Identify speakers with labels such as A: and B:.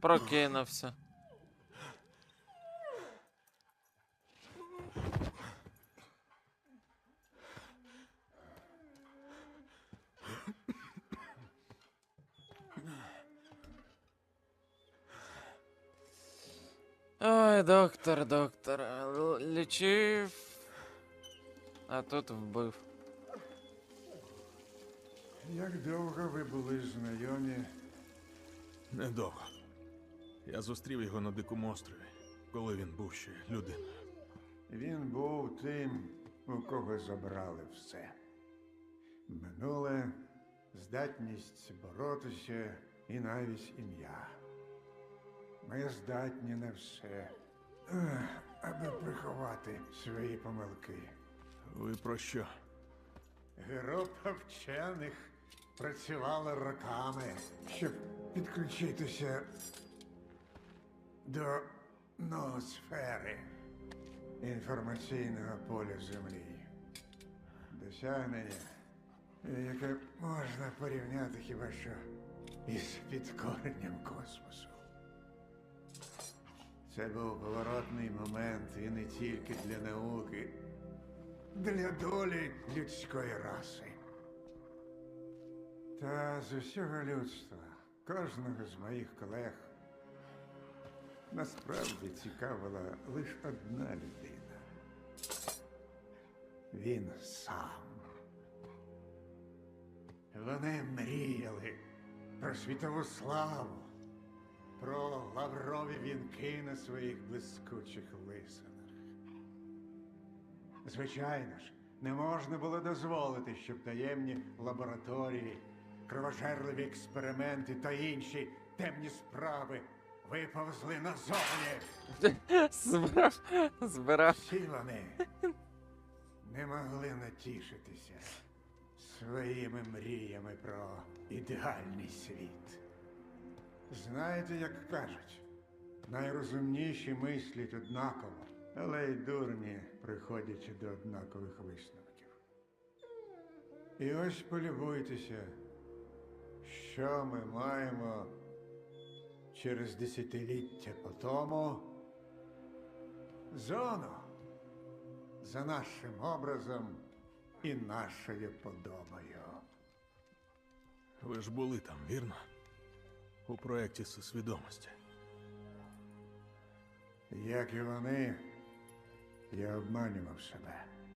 A: Прокинувся. Ой, доктор, доктор, лічив, а тут вбив.
B: Як довго ви були знайомі?
C: Недовго. Я зустрів його на дикому острові, коли він був ще людиною.
B: Він був тим, у кого забрали все. Минуле, здатність боротися і навіть ім'я. Ми здатні на все, аби приховати свої помилки.
C: Ви про що?
B: Група вчених працювала роками, щоб підключитися до ноосфери інформаційного поля Землі. Досягнення, яке можна порівняти хіба що із підкоренням космосу. Це був поворотний момент і не тільки для науки, для долі людської раси. Та з усього людства, кожного з моїх колег, насправді цікавила лише одна людина. Він сам. Вони мріяли про світову славу, про лаврові вінки на своїх блискучих лисинах. Звичайно ж, не можна було дозволити, щоб таємні лабораторії, кровожерливі експерименти та інші темні справи виповзли назовні.
A: Збирав, збирав.
B: Всі вони не могли натішитися своїми мріями про ідеальний світ. Знаєте, як кажуть, найрозумніші мислять однаково, але й дурні приходять до однакових висновків. І ось полюбуйтеся, що ми маємо через десятиліття по тому зону за нашим образом і нашою подобою.
C: Ви ж були там, вірно? У проєкті свідомості.
B: Як і вони, я обманював себе.